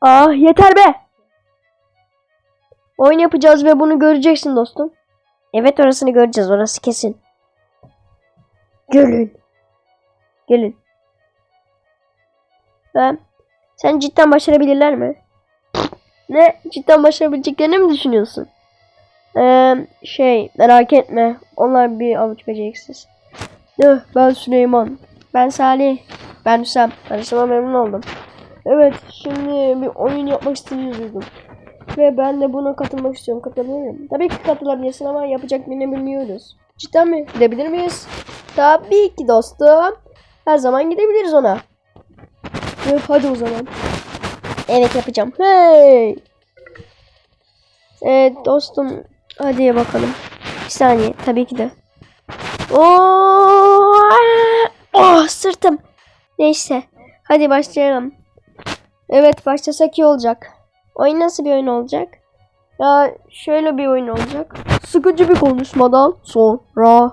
Ah yeter be. Oyun yapacağız ve bunu göreceksin dostum. Evet orasını göreceğiz. Orası kesin. Gelin. Gelin. Ben. Sen cidden başarabilirler mi? Ne? Cidden başarabileceklerini mi düşünüyorsun? Ee, şey merak etme. Onlar bir avuç beceriksiz. Ben Süleyman. Ben Salih. Ben Hüsam. Tanıştığıma memnun oldum. Evet şimdi bir oyun yapmak istediğinizi duydum. Ve ben de buna katılmak istiyorum. Katılabilirim. Tabii ki katılabilirsin ama yapacak birini bilmiyoruz. Cidden mi? Gidebilir miyiz? Tabii ki dostum. Her zaman gidebiliriz ona. Eh, hadi o zaman. Evet yapacağım. Hey! Evet dostum. Hadi bakalım. Bir saniye. Tabii ki de. Oo! Oh sırtım. Neyse. Hadi başlayalım. Evet başlasak iyi olacak. Oyun nasıl bir oyun olacak? Ya şöyle bir oyun olacak. Sıkıcı bir konuşmadan sonra.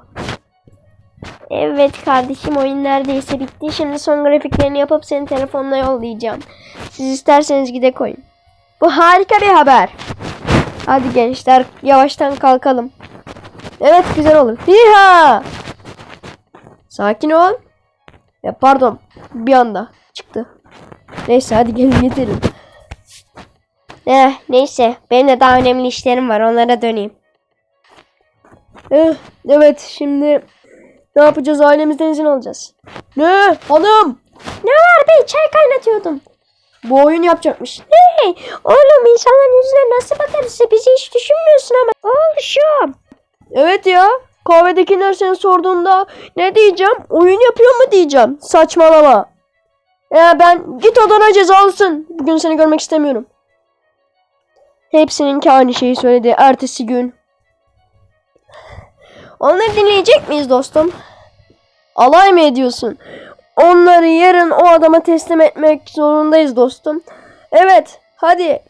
Evet kardeşim oyun neredeyse bitti. Şimdi son grafiklerini yapıp senin telefonuna yollayacağım. Siz isterseniz gide koyun. Bu harika bir haber. Hadi gençler yavaştan kalkalım. Evet güzel olur. Hiha! Sakin ol. Ya pardon. Bir anda çıktı. Neyse hadi gelin getirin. Eh, neyse benim de daha önemli işlerim var onlara döneyim. Eh, evet şimdi ne yapacağız ailemizden izin alacağız. Ne hanım? Ne var be çay kaynatıyordum. Bu oyun yapacakmış. Hey oğlum insanların yüzüne nasıl bakarız bizi hiç düşünmüyorsun ama. Oğlum. Evet ya kahvedekiler seni sorduğunda ne diyeceğim oyun yapıyor mu diyeceğim saçmalama. Ya ben git odana cezalısın. Bugün seni görmek istemiyorum. Hepsininki aynı şeyi söyledi. Ertesi gün. Onları dinleyecek miyiz dostum? Alay mı ediyorsun? Onları yarın o adama teslim etmek zorundayız dostum. Evet, hadi